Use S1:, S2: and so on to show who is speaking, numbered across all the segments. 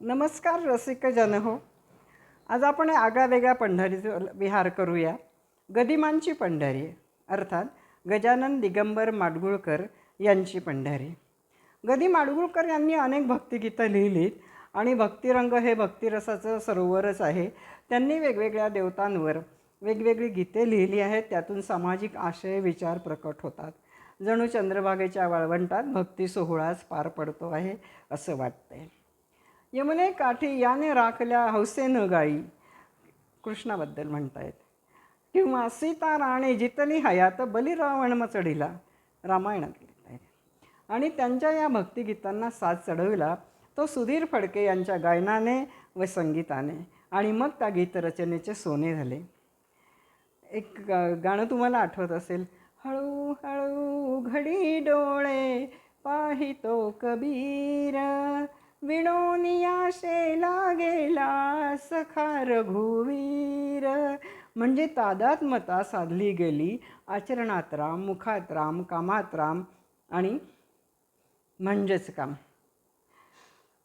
S1: नमस्कार रसिकजन हो. आज आपण आगळ्यावेगळ्या पंढरीचा विहार करूया. गदिमांची पंढरी अर्थात गजानन दिगंबर माडगुळकर यांची पंढरी. गदी माडगुळकर यांनी अनेक भक्तिगीतं लिहिलीत आणि भक्तिरंग हे भक्तिरसाचं सरोवरच आहे. त्यांनी वेगवेगळ्या देवतांवर वेगवेगळी गीते लिहिली आहेत. त्यातून सामाजिक आशय विचार प्रकट होतात. जणू चंद्रभागेच्या वाळवंटात भक्ती सोहळाच पार पडतो आहे असं वाटतंय. यमुने काठी याने राखल्या हौसेनं गाई. कृष्णाबद्दल म्हणतायत. किंवा सीता राणे जितली हयात बलिरावण मचडीला. रामायणात लिहित आहेत आणि त्यांच्या या भक्तिगीतांना साथ चढविला तो सुधीर फडके यांच्या गायनाने व संगीताने. आणि मग त्या गीतरचनेचे सोने झाले. एक गाणं तुम्हाला आठवत असेल. हळूहळू घडी डोळे पाहितो कबीर. विणोनिया शेला गेला सखा रघुवीर. म्हणजे तादात्मता साधली गेली. आचरणात राम मुखात राम कामात राम आणि म्हणजेच काम.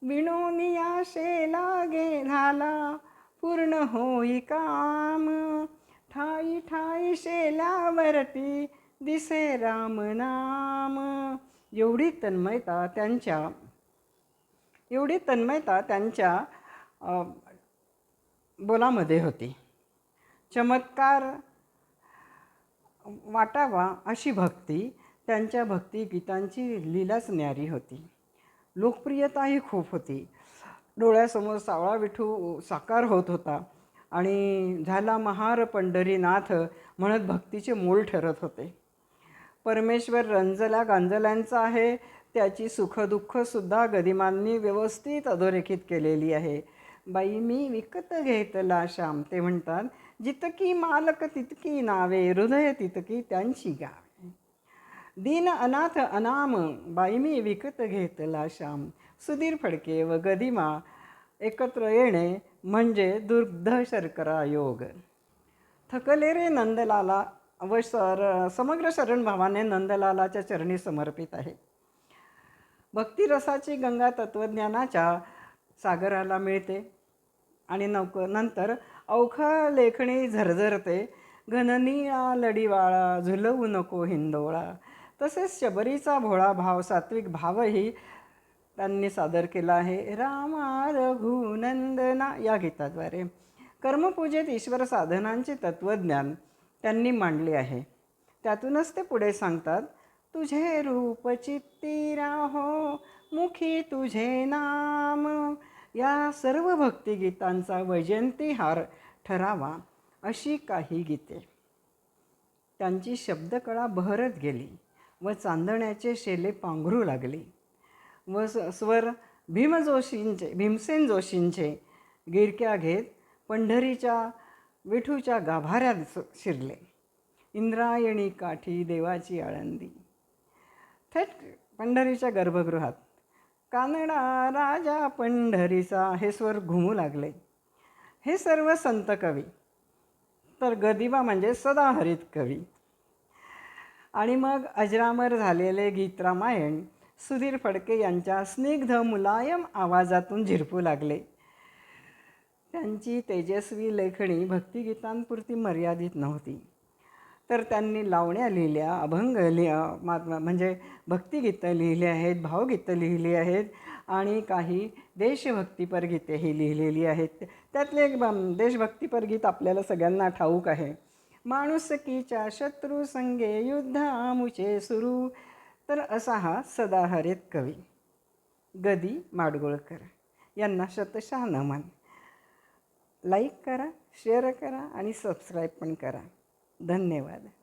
S1: विणोनिया शेला गेला पूर्ण होई काम. ठाई ठाई शेलावरती दिसे राम नाम. एवढी तन्मयता त्यांच्या एवढी तन्मयता त्यांच्या बोलामध्ये होती. चमत्कार वाटावा अशी भक्ती त्यांच्या भक्तिगीतांची लीलाच न्यारी होती. लोकप्रियताही खूप होती. डोळ्यासमोर सावळा विठू साकार होत होता आणि झाला महार पंढरीनाथ म्हणत भक्तीचे मूल ठरत होते. परमेश्वर रंजला गांजल्यांचा आहे त्याची सुखदुःखसुद्धा गदिमांनी व्यवस्थित अधोरेखित केलेली आहे. बाई मी विकत घेतला श्याम ते म्हणतात जितकी मालक तितकी नावे हृदय तितकी त्यांची गावे. दीन अनाथ अनाम बाई मी विकत घेतला श्याम. सुधीर फडके व गदिमा एकत्र येणे म्हणजे दुर्ध शर्करा योग. थकले रे नंदलाला व सर समग्र शरण भावाने नंदलालाच्या चरणी समर्पित आहे. भक्तिरसाची गंगा तत्त्वज्ञानाच्या सागराला मिळते. आणि नौक नंतर अवख लेखणी झरझरते. घननीळा लढीवाळा झुलवू नको हिंदोळा. तसेच शबरीचा भोळा भाव सात्विक भावही त्यांनी सादर केला आहे. रामा रघुनंदना या गीताद्वारे. कर्मपूजेत ईश्वर साधनांचे तत्त्वज्ञान त्यांनी मांडले आहे. त्यातूनच ते पुढे सांगतात तुझे रूप चित्ती राहो मुखी तुझे नाम. या सर्व भक्तिगीतांचा वैजयंतीहार ठरावा अशी काही गीते. त्यांची शब्दकळा बहरत गेली व चांदण्याचे शेले पांघरू लागले व स्वर भीम जोशींचे भीमसेन जोशींचे गिरक्या घेत पंढरीच्या विठूच्या गाभाऱ्यात शिरले. इंद्रायणी काठी देवाची आळंदी. थेट पंढरीच्या गर्भगृहात. कानडा राजा पंढरीचा हे स्वर घुमू लागले. हे सर्व संत कवी. तर गदिबा म्हणजे सदाहरित कवी. आणि मग अजरामर झालेले गीत रामायण सुधीर फडके यांच्या स्निग्ध मुलायम आवाजातून झिरपू लागले. त्यांची तेजस्वी लेखणी भक्तिगीतांपुरती मर्यादित नव्हती. तर त्यांनी लावण्या लिहिल्या अभंग लिहा महात्मा म्हणजे भक्तिगीतं लिहिली आहेत भावगीतं लिहिली आहेत आणि काही देशभक्तीपर गीतेही लिहिलेली आहेत. त्यातले एक देशभक्तीपर गीत आपल्याला सगळ्यांना ठाऊक आहे. माणुसकीच्या शत्रू संगे युद्ध आमुचे सुरू. तर असा हा सदाहरित कवी गदी माडगुळकर. यांना शतशः नमन. लाईक करा शेअर करा आणि सबस्क्राईब पण करा. धन्यवाद.